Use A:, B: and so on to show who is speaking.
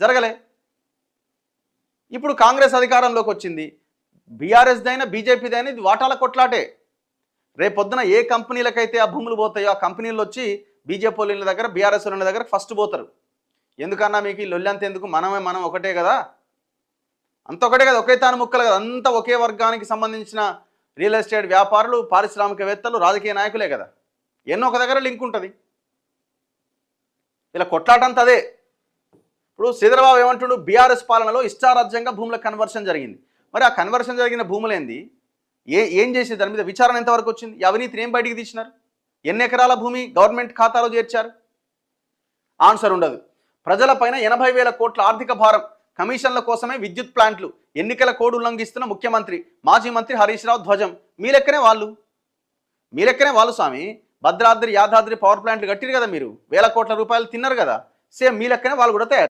A: జరగలే. ఇప్పుడు కాంగ్రెస్ అధికారంలోకి వచ్చింది. బీఆర్ఎస్దైనా బీజేపీదైనా ఇది వాటాల కొట్లాటే. రేపు పొద్దున ఏ కంపెనీలకైతే ఆ భూములు పోతాయో ఆ కంపెనీలు వచ్చి బీజేపీ వాళ్ళ దగ్గర బీఆర్ఎస్ వాళ్ళ దగ్గర ఫస్ట్ పోతారు. ఎందుకన్నా మీకు ఈ లొల్లంత ఎందుకు? మనమే మనం ఒకటే కదా. అంత ఒకటే కదా ఒకే తాను ముక్కలు కదా. అంతా ఒకే వర్గానికి సంబంధించిన రియల్ ఎస్టేట్ వ్యాపారులు పారిశ్రామికవేత్తలు రాజకీయ నాయకులే కదా. ఎన్నో ఒక దగ్గర లింక్ ఉంటుంది. ఇలా కొట్లాటంతా అదే. ఇప్పుడు శ్రీధరబాబు ఏమంటుడు? బీఆర్ఎస్ పాలనలో ఇష్టారాజ్యంగా భూముల కన్వర్షన్ జరిగింది. మరి ఆ కన్వర్షన్ జరిగిన భూములేంది? ఏ ఏం చేసి దాని మీద విచారణ ఎంతవరకు వచ్చింది? ఈ అవినీతిని ఏం బయటికి తీసినారు? ఎన్ని ఎకరాల భూమి గవర్నమెంట్ ఖాతాలో చేర్చారు? ఆన్సర్ ఉండదు. ప్రజలపైన ఎనభై వేల కోట్ల ఆర్థిక భారం కమిషన్ల కోసమే విద్యుత్ ప్లాంట్లు ఎన్నికల కోడ్ ఉల్లంఘిస్తున్న ముఖ్యమంత్రి మాజీ మంత్రి హరీష్ రావు ధ్వజం. మీ లెక్కనే వాళ్ళు. మీ లెక్కనే వాళ్ళు స్వామి. భద్రాద్రి యాదాద్రి పవర్ ప్లాంట్లు కట్టిరు కదా మీరు? వేల కోట్ల రూపాయలు తిన్నారు కదా. సేమ్ మీ లెక్కనే వాళ్ళు కూడా తయారు.